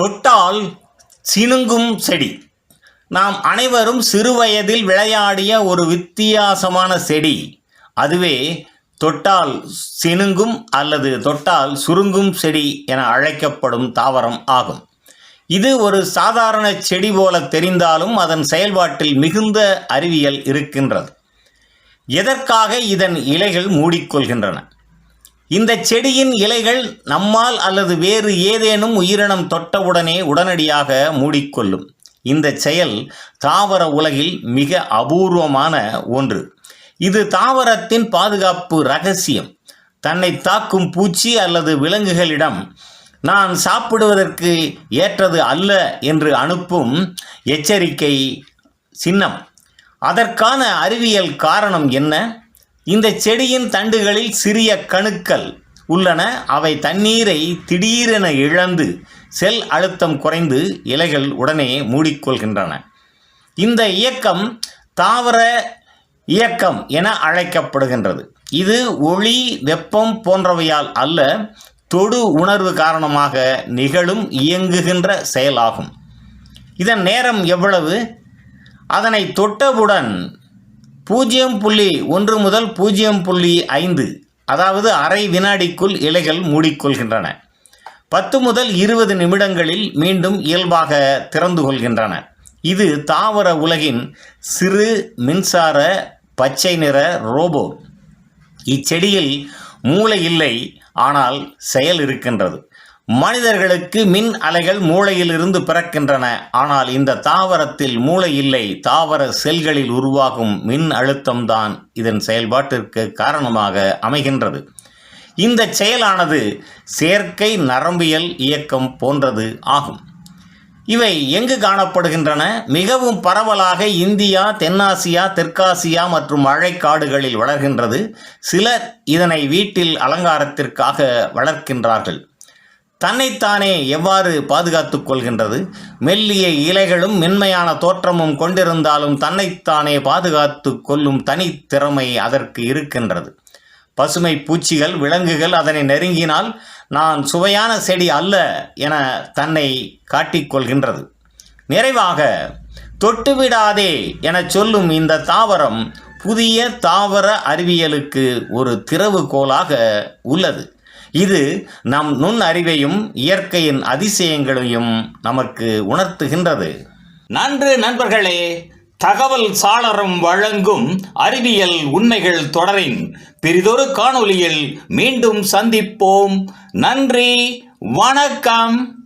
தொட்டால் சினுங்கும் செடி. நாம் அனைவரும் சிறுவயதில் விளையாடிய ஒரு வித்தியாசமான செடி. அதுவே தொட்டால் சினுங்கும் அல்லது தொட்டால் சுருங்கும் செடி என அழைக்கப்படும் தாவரம் ஆகும். இது ஒரு சாதாரண செடி போல தெரிந்தாலும் அதன் செயல்பாட்டில் மிகுந்த அறிவியல் இருக்கின்றது. எதற்காக இதன் இலைகள் மூடிக்கொள்கின்றன? இந்த செடியின் இலைகள் நம்மால் அல்லது வேறு ஏதேனும் உயிரினம் தொட்டவுடனே உடனடியாக மூடிக்கொள்ளும். இந்த செயல் தாவர உலகில் மிக அபூர்வமான ஒன்று. இது தாவரத்தின் பாதுகாப்பு ரகசியம். தன்னை தாக்கும் பூச்சி அல்லது விலங்குகளிடம் நான் சாப்பிடுவதற்கு ஏற்றது அல்ல என்று அனுப்பும் எச்சரிக்கை சின்னம். அதற்கான அறிவியல் காரணம் என்ன? இந்த செடியின் தண்டுகளில் சிறிய கணுக்கள் உள்ளன. அவை தண்ணீரை திடீரென இழந்து செல் அழுத்தம் குறைந்து இலைகள் உடனே மூடிக்கொள்கின்றன. இந்த இயக்கம் தாவர இயக்கம் என அழைக்கப்படுகின்றது. இது ஒளி வெப்பம் போன்றவையால் அல்ல தொடு உணர்வு காரணமாக நிகழும் இயங்குகின்ற செயலாகும். இதன் நேரம் எவ்வளவு? அதனை தொட்டவுடன் பூஜ்ஜியம் புள்ளி ஒன்று முதல் பூஜ்ஜியம் புள்ளி ஐந்து அதாவது அரை வினாடிக்குள் இலைகள் மூடிக்கொள்கின்றன. பத்து முதல் இருபது நிமிடங்களில் மீண்டும் இயல்பாக திறந்து கொள்கின்றன. இது தாவர உலகின் சிறு மின்சார பச்சை நிற ரோபோ. இச்செடியில் மூளை இல்லை ஆனால் செயல் இருக்கின்றது. மனிதர்களுக்கு மின் அலைகள் மூளையிலிருந்து பிறக்கின்றன. ஆனால் இந்த தாவரத்தில் மூளை இல்லை. தாவர செல்களில் உருவாகும் மின் அழுத்தம்தான் இதன் செயல்பாட்டிற்கு காரணமாக அமைகின்றது. இந்த செயலானது செயற்கை நரம்பியல் இயக்கம் போன்றது ஆகும். இவை எங்கு காணப்படுகின்றன? மிகவும் பரவலாக இந்தியா தென்னாசியா தெற்காசியா மற்றும் மழைக்காடுகளில் வளர்கின்றது. சிலர் இதனை வீட்டில் அலங்காரத்திற்காக வளர்க்கின்றார்கள். தன்னைத்தானே எவ்வாறு பாதுகாத்து கொள்கின்றது? மெல்லிய இலைகளும் மென்மையான தோற்றமும் கொண்டிருந்தாலும் தன்னைத்தானே பாதுகாத்து கொள்ளும் தனித்திறமை அதற்கு இருக்கின்றது. பசுமை பூச்சிகள் விலங்குகள் அதனை நெருங்கினால் நான் சுவையான செடி அல்ல என தன்னை காட்டிக்கொள்கின்றது நிறைவாக தொட்டுவிடாதே என சொல்லும் இந்த தாவரம் புதிய தாவர அறிவியலுக்கு ஒரு திறவுகோலாக உள்ளது. இது நம் நுண் அறிவையும் இயற்கையின் அதிசயங்களையும் நமக்கு உணர்த்துகின்றது. நன்று நண்பர்களே தகவல் சாளரம் வழங்கும் அறிவியல் உண்மைகள் தொடரின் பெரிதொரு காணொளியில் மீண்டும் சந்திப்போம். நன்றி வணக்கம்.